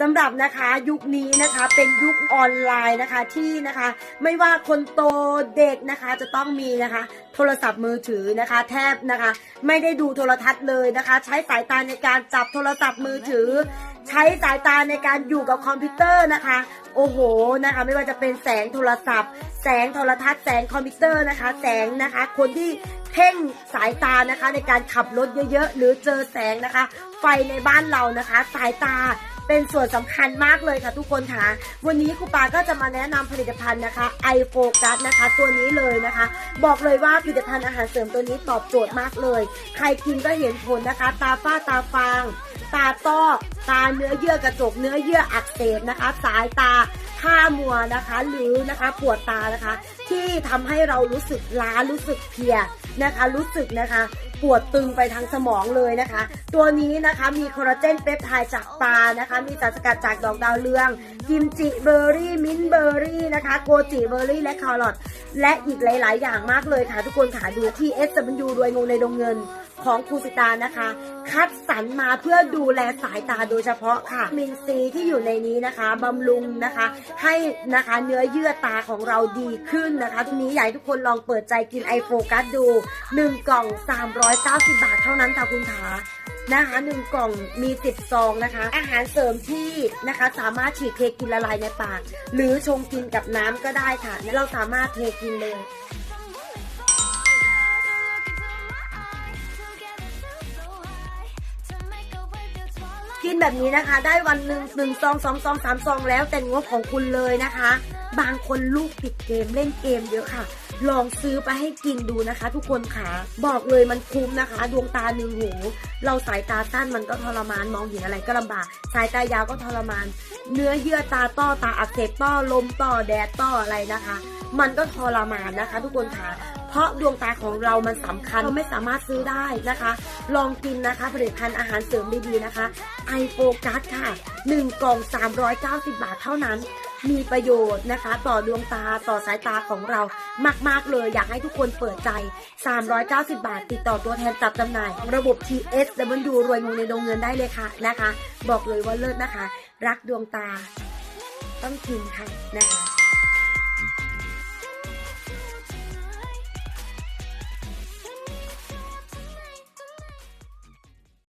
สำหรับนะคะยุคนี้นะคะเป็นยุคออนไลน์นะคะที่นะคะ ไม่ว่าคนโตเด็กนะคะจะต้องมีนะคะ โทรศัพท์มือถือนะคะ แทบนะคะ ไม่ได้ดูโทรทัศน์เลยนะคะ ใช้สายตาในการจับโทรศัพท์มือถือ ใช้สายตาในการอยู่กับคอมพิวเตอร์นะคะ โอ้โหนะคะ ไม่ว่าจะเป็นแสงโทรศัพท์ แสงโทรทัศน์แสงคอมพิวเตอร์นะคะ แสงนะคะ คนที่เพ่งสายตานะคะในการขับรถเยอะๆ หรือเจอแสงนะคะ ไฟในบ้านเรานะคะ สายตา เป็นส่วนสำคัญมากเลยค่ะทุกคนค่ะวันนี้ครูปาก็จะมาแนะนำผลิตภัณฑ์นะคะ i f o c u s นะคะ ตัวนี้เลยนะคะ บอกเลยว่าผลิตภัณฑ์อาหารเสริมตัวนี้ตอบโจทย์มากเลย ใครกินก็เห็นผลนะคะ ตาฝ้าตาฟาง ตาต้อตาเนื้อเยื่อกระจกเนื้อเยื่ออักเสบนะคะ สายตาข้ามัวนะคะ หรือนะคะปวดตานะคะ ที่ทำให้เรารู้สึกล้ารู้สึกเพลีย นะคะรู้สึกนะคะปวดตึงไปทางสมองเลยนะคะ ตัวนี้นะคะมีคอลลาเจนเปปไทด์จากปลานะคะ มีสารสกัดจากดอกดาวเรือง กิมจิเบอร์รี่ มิ้นท์เบอร์รี่นะคะ โกจิเบอร์รี่ และคาร์ลอทและอีกหลาย ๆ อย่างมากเลยค่ะทุกคนค่ะดูที่ S W รวยงงในดงเงิน ของครูสิตานะคะ คัดสรรมาเพื่อดูแลสายตาโดยเฉพาะค่ะมินซีที่อยู่ในนี้นะคะบำรุงนะคะ ให้นะคะเนื้อเยื่อตาของเราดีขึ้นนะคะทีนี้อยากให้ทุกคนลองเปิดใจกินไอโฟกัสดู 1 กล่อง 390 บาทเท่านั้นค่ะคุณขานะคะหนึ่งกล่องมี10ซองนะคะ อาหารเสริมที่นะคะสามารถฉีดเทกินละลายในปาก หรือชงกินกับน้ำก็ได้ค่ะและเราสามารถเทกินเลย กินแบบนี้นะคะ ได้วันหนึ่งหนึ่งซองสองซองสามซองแล้วแต่งบของคุณเลยนะคะ บางคนลูกติดเกมเล่นเกมเยอะค่ะ ลองซื้อไปให้กินดูนะคะ ทุกคนค่ะ บอกเลยมันคุ้มนะคะ ดวงตาหนึ่งหู เราสายตาสั้นมันก็ทรมานมองเห็นอะไรก็ลำบาก สายตายาวก็ทรมาน เนื้อเยื่อตาต้อตาอักเสบต้อลมต้อแดดต้ออะไรนะคะ มันก็ทรมานนะคะ ทุกคนค่ะ เพราะดวงตาของเรามันสำคัญเราไม่สามารถซื้อได้นะคะ ลองกินนะคะผลิตภัณฑ์อาหารเสริมดีๆนะคะไอโฟกัสค่ะ 1 กล่อง 390 บาทเท่านั้นมีประโยชน์นะคะ ต่อดวงตาต่อสายตาของเรามาก ๆ เลย อยากให้ทุกคนเปิดใจ 390 บาท ติดต่อตัวแทนจับจำหน่าย ระบบ TS W รวยงงในดงเงินได้เลยค่ะนะคะ บอกเลยว่าเลิศนะคะ รักดวงตา ต้องกินค่ะนะคะ